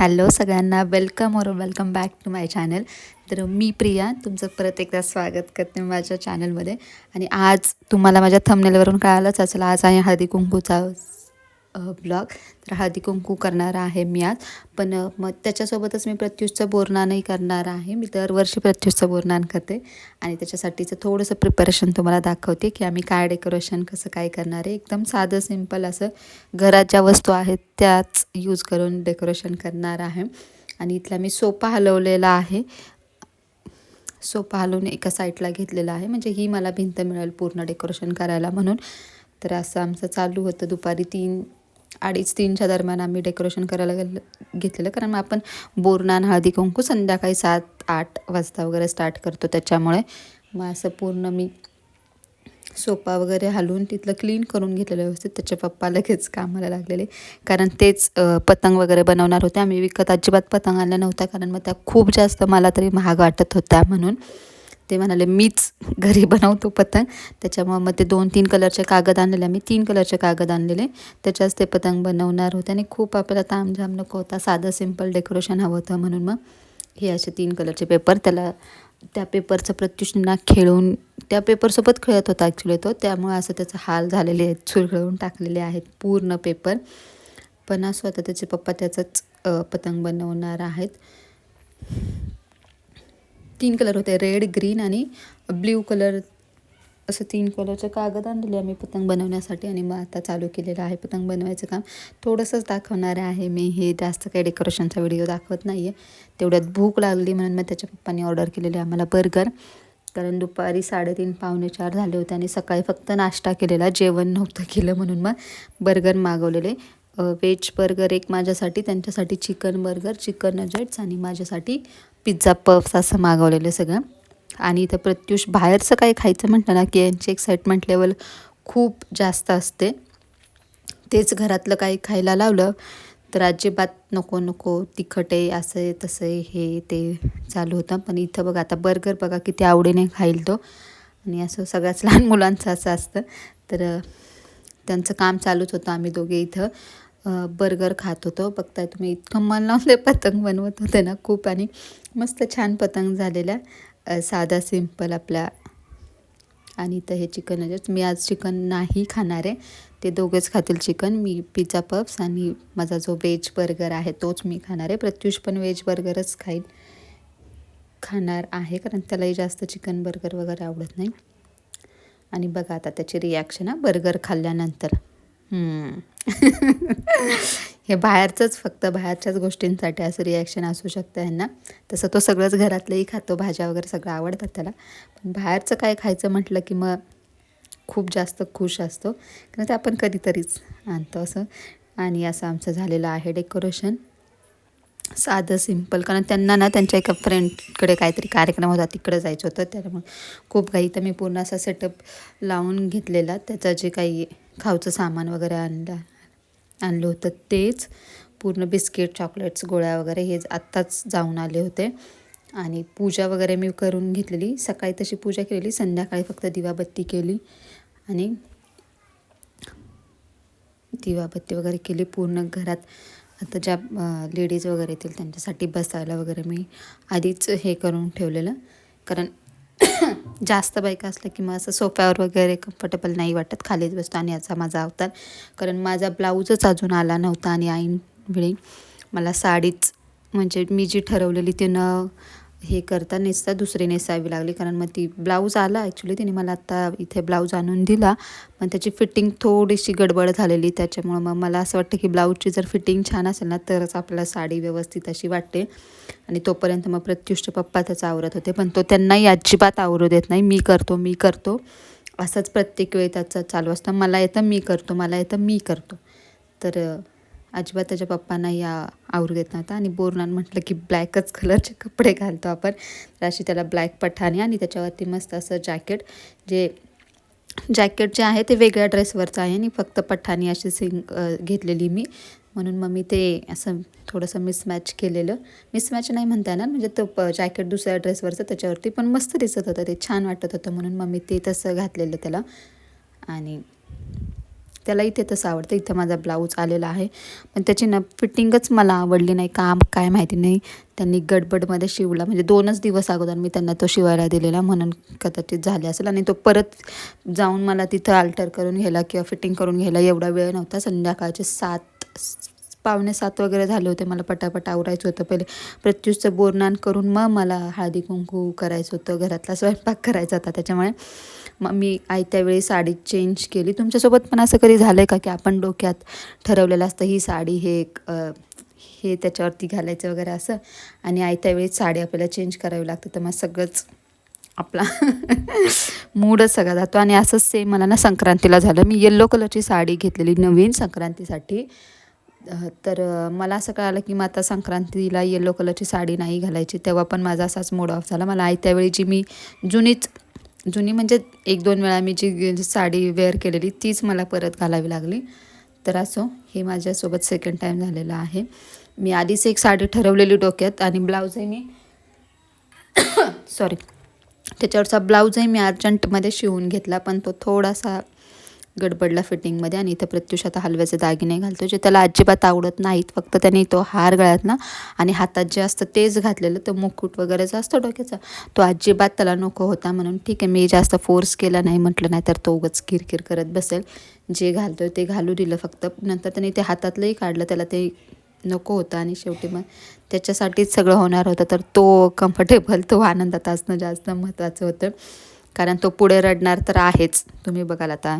Hello सगळ्यांना welcome और welcome back to my channel. तर मी प्रिया तुमचं परत एकदा स्वागत करते माझ्या चॅनलमध्ये. आणि आज तुम्हाला माझ्या थंबनेलवरून कळालंच असेल आज आहे हळदी कुंकूचा ब्लॉग तर हळदी कुंकू करणार आहे मी आज. पण मग त्याच्यासोबतच मी प्रत्युषचं बोरनानही करणार आहे. मी दरवर्षी प्रत्युषचं बोरनान करते. आणि त्याच्यासाठीचं थोडंसं प्रिपरेशन तुम्हाला दाखवते की आम्ही काय डेकोरेशन कसं काय करणार आहे. एकदम साधं सिंपल असं घरात ज्या वस्तू आहेत त्याच यूज करून डेकोरेशन करणार आहे. आणि इथला मी सोपा हलवलेला आहे. सोपा हलवून एका साईडला घेतलेला आहे. म्हणजे ही मला भिंत मिळेल पूर्ण डेकोरेशन करायला म्हणून. तर असं आमचं चालू होतं दुपारी तीन अडीच तीनच्या दरम्यान आम्ही डेकोरेशन करायला गेलं घेतलेलं. कारण मग आपण बोरनान हळदी कुंकू संध्याकाळी सात आठ वाजता वगैरे स्टार्ट करतो. त्याच्यामुळे मग असं पूर्ण मी सोफा वगैरे हलवून तिथलं क्लीन करून घेतलेलं व्यवस्थित. त्याचे पप्पा लगेच कामाला लागलेले. कारण तेच पतंग वगैरे बनवणार होते. आम्ही विकत अजिबात पतंग आणल्या नव्हत्या कारण मग त्या खूप जास्त मला तरी महाग वाटत होत्या म्हणून. ते म्हणाले मीच घरी बनवतो पतंग. त्याच्यामुळं मग ते दोन तीन कलरचे कागद आणलेले. आम्ही तीन कलरचे कागद आणलेले. त्याच्याच ते पतंग बनवणार होते आणि खूप आपल्याला तामझाम नको होता. साधं सिंपल डेकोरेशन हवं होतं म्हणून मग हे असे तीन कलरचे पेपर. त्याला त्या पेपरचं प्रत्युष्णा खेळून त्या पेपरसोबत खेळत होता ॲक्च्युली तो. त्यामुळे असं त्याचा हाल झालेले आहेत चुरगळून टाकलेले आहेत पूर्ण पेपर. पण असं आता त्याचे पप्पा त्याचंच पतंग बनवणार आहेत. तीन कलर होते रेड ग्रीन आणि ब्ल्यू कलर. असं तीन कलरचे कागद आणलेले आम्ही पतंग बनवण्यासाठी आणि मग आता चालू केलेलं आहे पतंग बनवायचं काम. थोडंसंच दाखवणार आहे मी हे जास्त काही डेकोरेशनचा व्हिडिओ दाखवत नाही आहे तेवढ्यात भूक लागली म्हणून मग त्याच्या पप्पांनी ऑर्डर केलेली आम्हाला बर्गर कारण दुपारी साडेतीन पावणे चार झाले होते आणि सकाळी फक्त नाश्ता केलेला जेवण नव्हतं केलं म्हणून मग बर्गर मागवलेले. व्हेज बर्गर एक माझ्यासाठी त्यांच्यासाठी चिकन बर्गर चिकन नजेट्स आणि माझ्यासाठी पिझ्झा पफ्स असं मागवलेलं सगळं. आणि इथं प्रत्युष बाहेरचं काही खायचं म्हटलं ना की यांची एक्साइटमेंट लेवल खूप जास्त असते. तेच घरातलं काही खायला लावलं तर अजिबात नको नको तिखट आहे असं आहे तसं आहे हे ते चालू होतं. पण इथं बघा आता बर्गर बघा किती आवडीने खाईल तो. आणि असं सगळ्याच लहान मुलांचं असं असतं. तर त्यांचं काम चालूच होतं आम्ही दोघे इथं. बर्गर खात होतो. बघताय तुम्ही इतकं मन लावून ते पतंग बनवत होते ना खूप आणि मस्त छान पतंग झालेल्या. साधा सिंपल आपल्या आणि इथं हे चिकन नगेट्स मी आज चिकन नाही खाणार आहे. ते दोघेच खातील चिकन. मी पिझ्झा पफ्स आणि माझा जो व्हेज बर्गर आहे तोच मी खाणार आहे. प्रत्युष पण व्हेज बर्गरच खाईल खाणार आहे कारण त्यालाही जास्त चिकन बर्गर वगैरे आवडत नाही. आणि बघा आता त्याची रिॲक्शन हा. बर्गर खाल्ल्यानंतर. हे बाहेरचंच फक्त बाहेरच्याच गोष्टींसाठी असं रिॲक्शन असू शकतं ह्यांना तसं तो सगळंच घरातलंही खातो भाज्या वगैरे सगळं आवडतात त्याला. पण बाहेरचं काय खायचं म्हटलं की मग खूप जास्त खुश असतो. कारण ते आपण कधीतरीच आणतो असं. आणि असं आमचं झालेलं आहे डेकोरेशन साधं सिंपल कारण त्यांना ना त्यांच्या एका फ्रेंडकडे काहीतरी कार्यक्रम होता तिकडे जायचं होतं. त्यामुळे खूप काही तर मी पूर्ण असा सेटअप लावून घेतलेला. त्याचं जे काही खाऊचं सामान वगैरे आणलं आणलं होतं तेच. पूर्ण बिस्किट चॉकलेट्स गोळ्या वगैरे हे आत्ताच जाऊन आले होते. आणि पूजा वगैरे मी करून घेतलेली. सकाळी तशी पूजा केलेली संध्याकाळी फक्त दिवाबत्ती केली. आणि दिवाबत्ती वगैरे केली पूर्ण घरात. आता ज्या लेडीज वगैरे येतील त्यांच्यासाठी बसायला वगैरे मी आधीच हे करून ठेवलेलं. कारण जास्त बायका असल्या की मग असं सोफ्यावर वगैरे कम्फर्टेबल नाही वाटत खालीच बसतो आणि याचा माझा अवतार. कारण माझा ब्लाऊजच अजून आला नव्हता आणि ऐन वेळी मला साडीच म्हणजे मी जी ठरवलेली ती न हे करता नेसता दुसरी नेसावी लागली. कारण मग ती ब्लाऊज आला. ॲक्च्युली तिने मला आत्ता इथे ब्लाऊज आणून दिला. पण त्याची फिटिंग थोडीशी गडबड झालेली. त्याच्यामुळं मग मला असं वाटतं की ब्लाऊजची जर फिटिंग छान असेल ना तरच आपल्याला साडी व्यवस्थित अशी वाटते. आणि तोपर्यंत मग प्रत्युष्ट पप्पा त्याचा आवरत होते. पण तो त्यांनाही अजिबात आवरू देत नाही. मी करतो मी करतो. असंच प्रत्येक वेळी त्याचं चालू असतं. मला येतं मी करतो. मला येतं मी करतो. तर अजिबात त्याच्या पप्पांना या आवरू देत नव्हता. आणि बोरनान म्हटलं की ब्लॅकच कलरचे कपडे घालतो आपण. तर अशी त्याला ब्लॅक पठाणी आणि त्याच्यावरती मस्त असं जॅकेट जे जॅकेट जे आहे ते वेगळ्या ड्रेसवरचं आहे आणि फक्त पठाणी अशी सिंग घेतलेली मी. म्हणून मग मी ते असं थोडंसं मिसमॅच केलेलं. मिसमॅच नाही म्हणता येणार म्हणजे तो प जॅकेट दुसऱ्या ड्रेसवरचं त्याच्यावरती पण मस्त दिसत होतं. ते छान वाटत होतं म्हणून मग मी ते तसं घातलेलं त्याला. आणि त्याला इथे तसं आवडतं. इथं माझा ब्लाऊज आलेला आहे. पण त्याची ना फिटिंगच मला आवडली नाही. काम काय माहिती नाही. त्यांनी गडबडमध्ये शिवला. म्हणजे दोनच दिवस अगोदर मी त्यांना तो शिवायला दिलेला. म्हणून कदाचित झाले असेल. आणि तो परत जाऊन मला तिथं अल्टर करून घ्यायला किंवा फिटिंग करून घ्यायला एवढा वेळ नव्हता. संध्याकाळचे सात पावणे सात वगैरे झाले होते. मला पटापट आवरायचं होतं. पहिले प्रत्युषचं बोरनान करून मग मला हळदी कुंकू करायचं होतं. घरातला स्वयंपाक करायचा होता त्याच्यामुळे. मग मी आयत्या वेळी साडी चेंज केली. तुमच्यासोबत पण असं कधी झालं आहे का की आपण डोक्यात ठरवलेलं असतं ही साडी हे हे त्याच्यावरती घालायचं वगैरे असं आणि आयत्या वेळी साडी आपल्याला चेंज करावी लागते तर मग सगळंच आपला मूडच सगळा जातो. आणि असंच सेम मला ना संक्रांतीला झालं. मी येल्लो कलरची साडी घेतलेली नवीन संक्रांतीसाठी. तर मला असं कळालं की मग आता संक्रांतीला येलो कलरची साडी नाही घालायची तेव्हा पण माझा असाच मूड ऑफ झाला. मला आयत्या वेळी जी मी जुनीच जुनी म्हणजे एक दोन वेळा मी जी साडी वेअर केलेली तीच मला परत घालावी लागली. तर असो हे माझ्यासोबत सेकंड टाईम झालेलं आहे. मी आधीच एक साडी ठरवलेली डोक्यात आणि ब्लाऊजही मी सॉरी त्याच्यावरचा ब्लाऊजही मी अर्जंटमध्ये शिवून घेतला पण तो थोडासा गडबडला फिटिंगमध्ये आणि इथं प्रत्युष आता हलव्याचे दागिने घालतो जे त्याला अजिबात आवडत नाहीत. फक्त त्याने तो हार गळ्यात ना आणि हातात जे असतं तेच घातलेलं तो मुकुट वगैरे जो असतो डोक्याचा तो अजिबात त्याला नको होता म्हणून ठीक आहे मी जास्त फोर्स केला नाही म्हटलं नाही तर तो उगच किरकिर करत बसेल. जे घालतो ते घालू दिलं फक्त. नंतर त्याने ते हातातलंही काढलं त्याला ते नको होतं आणि शेवटी मग त्याच्यासाठीच सगळं होणार होतं. तर तो कम्फर्टेबल तो आनंदात असणं जास्त महत्त्वाचं होतं. कारण तो पुढे रडणार तर आहेच. तुम्ही बघाल आता.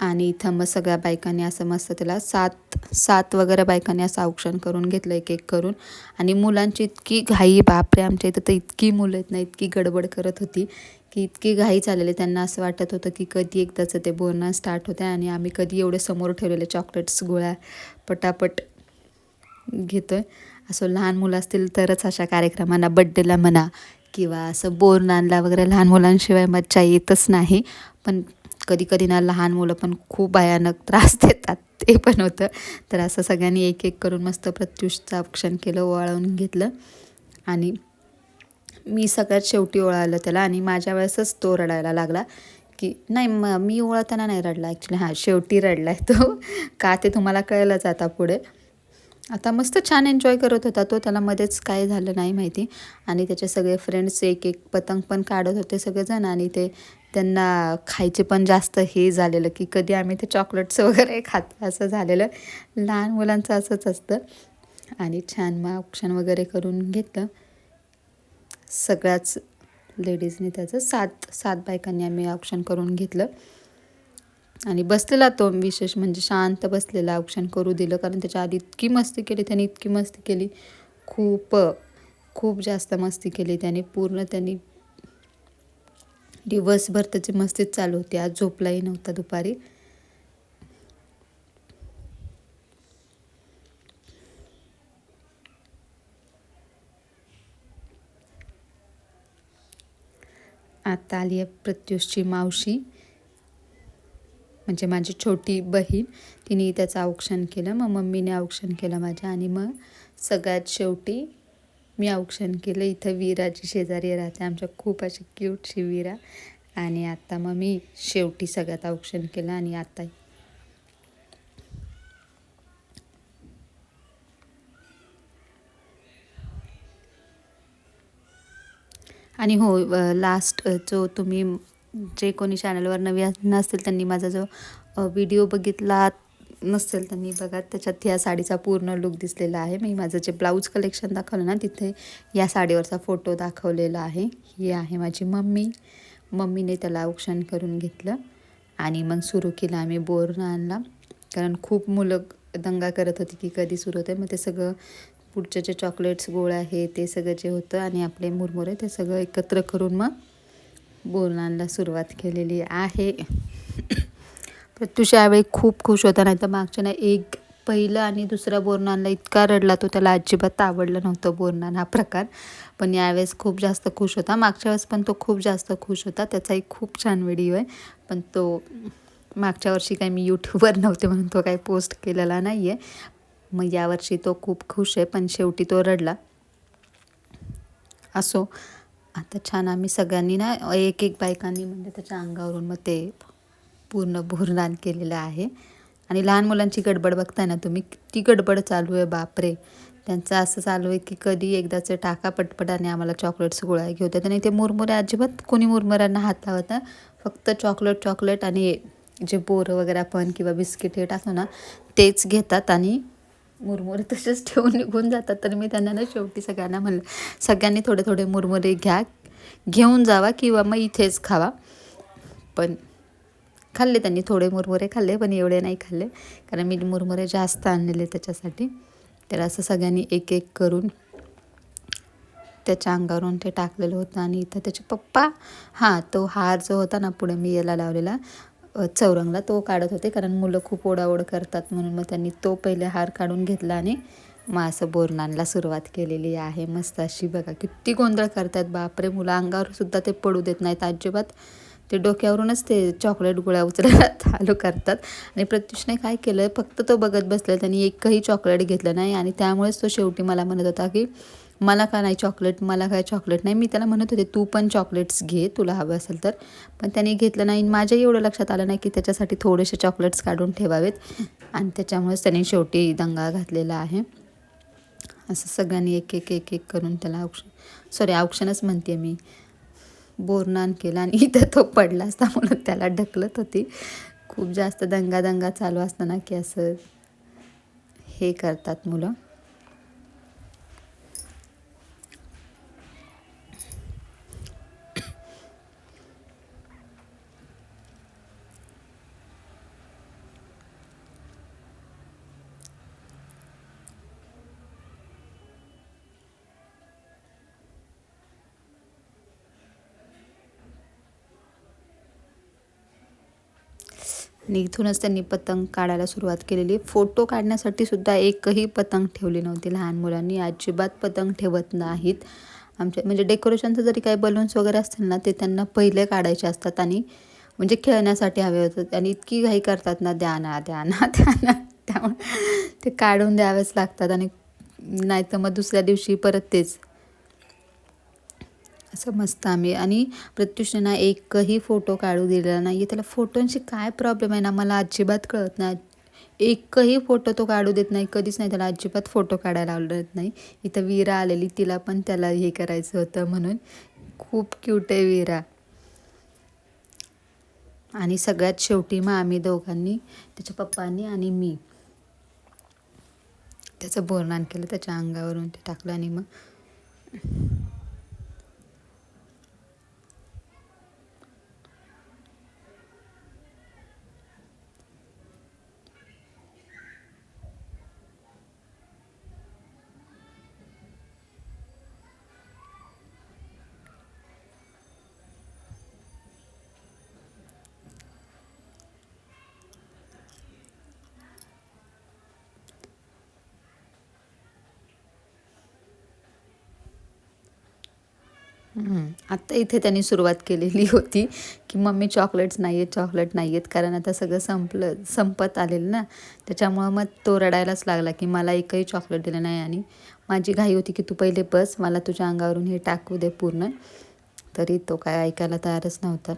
आणि इथं मग सगळ्या बायकांनी असं मस्त त्याला सात सात वगैरे बायकांनी असं औक्षण करून घेतलं एक एक करून. आणि मुलांची इतकी घाई बापरे आमच्या इथं तर इतकी मुलं आहेत ना इतकी गडबड करत होती की इतकी घाई चाललेली त्यांना असं वाटत होतं की कधी एकदाचं ते बोलणं स्टार्ट होतं आणि आम्ही कधी एवढे समोर ठेवलेले चॉकलेट्स गोळ्या पटापट घेतो आहे असं लहान मुलं असतील तरच अशा कार्यक्रमांना बड्डेला म्हणा किंवा असं बोरनानला वगैरे लहान मुलांशिवाय मज्जा येतच नाही. पण कधी कधी ना लहान मुलं पण खूप भयानक त्रास देतात ते पण होतं. तर असं सगळ्यांनी एक एक करून मस्त प्रत्युषचं औक्षण केलं ओवाळून घेतलं. आणि मी सगळ्यात शेवटी ओळाळलं त्याला आणि माझ्या वेळेसच तो रडायला लागला की नाही म मी ओळखताना नाही रडला ॲक्च्युली हां शेवटी रडला आहे तो. का ते तुम्हाला कळलंच आता पुढे. आता मस्त छान एन्जॉय करत होता तो. त्याला मध्येच काय झालं नाही माहिती. आणि त्याचे सगळे फ्रेंड्स एक एक पतंग पण काढत होते सगळेजण. आणि ते त्यांना खायचे पण जास्त हे झालेलं की कधी आम्ही ते चॉकलेट्स वगैरे खात असं झालेलं. लहान मुलांचं असंच असतं. आणि छान मग औक्षण वगैरे करून घेतलं. सगळ्याच लेडीजनी त्याचं सात सात बायकांनी आम्ही औक्षण करून घेतलं. आणि बसलेला तो विशेष म्हणजे शांत बसलेला औक्षण करू दिलं कारण त्याच्या आधी इतकी मस्ती केली त्याने इतकी मस्ती केली. खूप खूप जास्त मस्ती केली त्याने. पूर्ण त्यांनी दिवसभर त्याची मस्तीच चालू होती. आज झोपलाही नव्हता दुपारी. आता आली आहे प्रत्युषची मावशी. म्हणजे माझी छोटी बहीण तिने त्याचं औक्षण केलं. मग मम्मीने औक्षण केलं माझ्या आणि मग सगळ्यात शेवटी मी औक्षण केलं. इथं विराची शेजारी राहते. आमच्या खूप अशी क्यूटशी वीरा. आणि आत्ता मग मी शेवटी सगळ्यात औक्षण केलं आणि आता आणि हो लास्ट जो तुम्ही जे कोणी चॅनलवर नवीन नसतील त्यांनी माझा जो व्हिडिओ बघितला नसेल त्यांनी बघा त्याच्यात या साडीचा पूर्ण लुक दिसलेला आहे. मी माझं जे ब्लाऊज कलेक्शन दाखवलं ना तिथे या साडीवरचा फोटो दाखवलेला आहे. ही आहे माझी मम्मी. मम्मीने त्याला औक्षण करून घेतलं आणि मग सुरू केलं आम्ही बोरनं आणला. कारण खूप मुलं दंगा करत होती की कधी सुरू होते मग ते सगळं पुढचे जे चॉकलेट्स गोळ्या आहे ते सगळं जे होतं आणि आपले मुरमुरे ते सगळं एकत्र करून मग बोलण्याला सुरुवात केलेली आहे. प्रत्युष यावेळी खूप खुश होता नाही तर मागच्या एक पहिलं आणि दुसरा बोरणाला इतका रडला तो त्याला अजिबात आवडलं नव्हतं बोरणान हा प्रकार. पण यावेळेस खूप जास्त खुश होता. मागच्या वेळेस पण तो खूप जास्त खुश होता. त्याचाही खूप छान व्हिडिओ आहे. पण तो मागच्या वर्षी काही मी यूट्यूबवर नव्हते म्हणून तो काही पोस्ट केलेला नाही आहे मग यावर्षी तो खूप खुश आहे पण शेवटी तो रडला. असो. आता छान आम्ही सगळ्यांनी ना एक एक बायकांनी म्हणजे त्याच्या अंगावरून मग ते पूर्ण भुरनान केलेलं आहे. आणि लहान मुलांची गडबड बघताय ना तुम्ही किती गडबड चालू आहे बापरे. त्यांचं असं चालू आहे की कधी एकदाचं टाका पटपटाने आम्हाला चॉकलेट्स गोळा घेतात आणि ते मुरमुरे अजिबात कोणी मुरमुऱ्यांना हात लावत ना फक्त चॉकलेट चॉकलेट आणि जे बोरं वगैरे आपण किंवा बिस्किट हे टाकतो ना तेच घेतात आणि मुरमुरे तसेच ठेवून निघून जातात. तर मी त्यांना ना शेवटी सगळ्यांना म्हणलं सगळ्यांनी थोडे थोडे मुरमुरे घ्या घेऊन जावा किंवा मग इथेच खावा. पण खाल्ले त्यांनी थोडे मुरमुरे खाल्ले पण एवढे नाही खाल्ले. कारण मी मुरमुरे जास्त आणलेले त्याच्यासाठी. तर असं सगळ्यांनी एक एक करून त्याच्या अंगावरून ते टाकलेलं होतं आणि इथं त्याचे पप्पा हां तो हार जो होता ना पुढे मी याला लावलेला चौरंगला तो काढत होते कारण मुलं खूप ओढाओढ करतात म्हणून मग त्यांनी तो पहिले हार काढून घेतला आणि मग असं बोरनानला सुरुवात केलेली आहे. मस्त अशी बघा किती गोंधळ करतात. बापरे मुलं अंगावर सुद्धा ते पडू देत नाहीत अजिबात. ते डोक्यावरूनच ते चॉकलेट गोळ्या उचलायला चालू करतात. आणि प्रत्युषने काय केलं फक्त तो बघत बसला त्यांनी एकही चॉकलेट घेतलं नाही. आणि त्यामुळेच तो शेवटी मला म्हणत होता की मला का नाही चॉकलेट मला काय चॉकलेट नाही. मी त्याला म्हणत होते तू पण चॉकलेट्स घे तुला हवं असेल तर. पण त्याने घेतलं नाही. माझ्या एवढं लक्षात आलं नाही की त्याच्यासाठी थोडेसे चॉकलेट्स काढून ठेवावेत. आणि त्याच्यामुळेच त्याने शेवटी दंगा घातलेला आहे. असं सगळ्यांनी एक एक एक एक करून त्याला औक्षण सॉरी औक्षणच म्हणते मी. बोरनान केला आणि इथं तो पडला असता म्हणून त्याला ढकलत होती. खूप जास्त दंगा दंगा चालू असताना की असं हे करतात मुलं. आणि इथूनच त्यांनी पतंग काढायला सुरुवात केलेली. फोटो काढण्यासाठी सुद्धा एकही पतंग ठेवली नव्हती लहान मुलांनी. अजिबात पतंग ठेवत नाहीत. आमच्या म्हणजे डेकोरेशनचं जरी काही बलून्स वगैरे असतील ना ते त्यांना पहिले काढायचे असतात आणि म्हणजे खेळण्यासाठी हवे होतात आणि इतकी घाई करतात ना द्या ना द्या ना द्या ना. त्यामुळे ते काढून द्यावेच लागतात आणि नाही तर मग दुसऱ्या दिवशी परत तेच असं मस्त आम्ही आणि प्रत्युषने एकही फोटो काढू दिलेला नाही त्याला फोटोंशी काय प्रॉब्लेम आहे ना मला अजिबात कळत नाही. एकही फोटो तो काढू देत नाही. कधीच नाही त्याला अजिबात फोटो काढायला आवडत नाही. इथं वीरा आलेली तिला पण त्याला हे करायचं होतं म्हणून. खूप क्यूट आहे वीरा. आणि सगळ्यात शेवटी मग आम्ही दोघांनी त्याच्या पप्पांनी आणि मी त्याचं बोरनान केलं त्याच्या अंगावरून ते टाकलं आणि मग आत्ता इथे त्यांनी सुरुवात केलेली होती की मम्मी चॉकलेट्स नाही आहेत चॉकलेट नाही आहेत कारण आता सगळं संपलं संपत आलेलं ना. त्याच्यामुळं मग तो रडायलाच लागला की मला एकही चॉकलेट दिलं नाही आणि माझी घाई होती की तू पहिले बस मला तुझ्या अंगावरून हे टाकू दे पूर्ण. तरी तो काय ऐकायला तयारच नव्हता.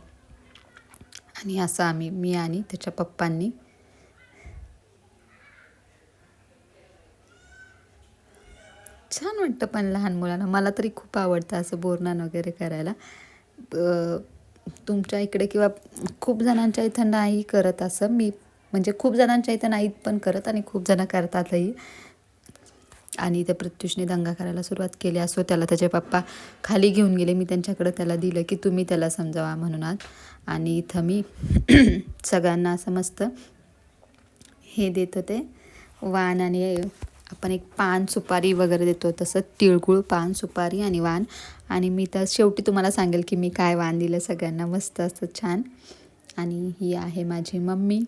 आणि असं आम्ही मी आणि त्याच्या पप्पांनी छान वाटतं पण लहान मुलांना. मला तरी खूप आवडतं असं बोरनान वगैरे करायला. तुमच्या इकडे किंवा खूप जणांच्या इथं नाही करत असं. मी म्हणजे खूप जणांच्या इथं नाहीत पण करत आणि खूप जणं करतातही. आणि त्या प्रत्युषने दंगा करायला सुरुवात केली असो त्याला त्याचे पप्पा खाली घेऊन गेले. मी त्यांच्याकडं त्याला दिलं की तुम्ही त्याला समजावा म्हणून आज. आणि इथं मी सगळ्यांना असं मस्त हे देत होते वाण आणि आपण एक पान सुपारी वगैरे देतो तसं तिळगुळ पान सुपारी आणि वाण आणि मी तर शेवटी तुम्हाला सांगेल की मी काय वाण दिलं सगळ्यांना मस्त असतं छान. आणि ही आहे माझी मम्मी.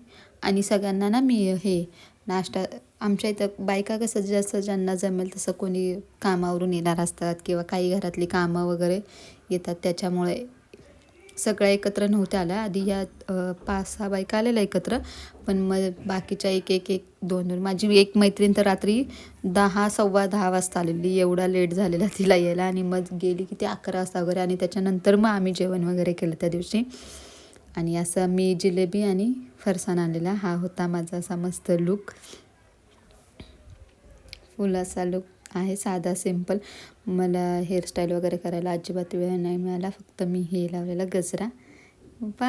आणि सगळ्यांना ना मी हे नाश्ता आमच्या इथं बायका कसं जसं ज्यांना जमेल तसं कोणी कामावरून येणार असतात किंवा काही घरातली कामं वगैरे येतात त्याच्यामुळे सगळ्या एकत्र नव्हत्या आल्या. आधी या पाच सहा बायका आलेल्या एकत्र. पण मग बाकीच्या एक एक एक दोन दोन. माझी एक मैत्रीण तर रात्री दहा सव्वा दहा वाजता आलेली. एवढा लेट झालेला तिला यायला. आणि मग गेली की ती अकरा वाजता वगैरे आणि त्याच्यानंतर मग आम्ही जेवण वगैरे केलं त्या दिवशी. आणि असं मी जिलेबी आणि फरसाण आणलेला. हा होता माझा असा मस्त लुक फुल असा लुक आहे. साधा सिंपल मला हेअरस्टाईल वगैरे करायला अजिबात वेळ नाही मिळाला. फक्त मी हे लावलेला गजरा. पा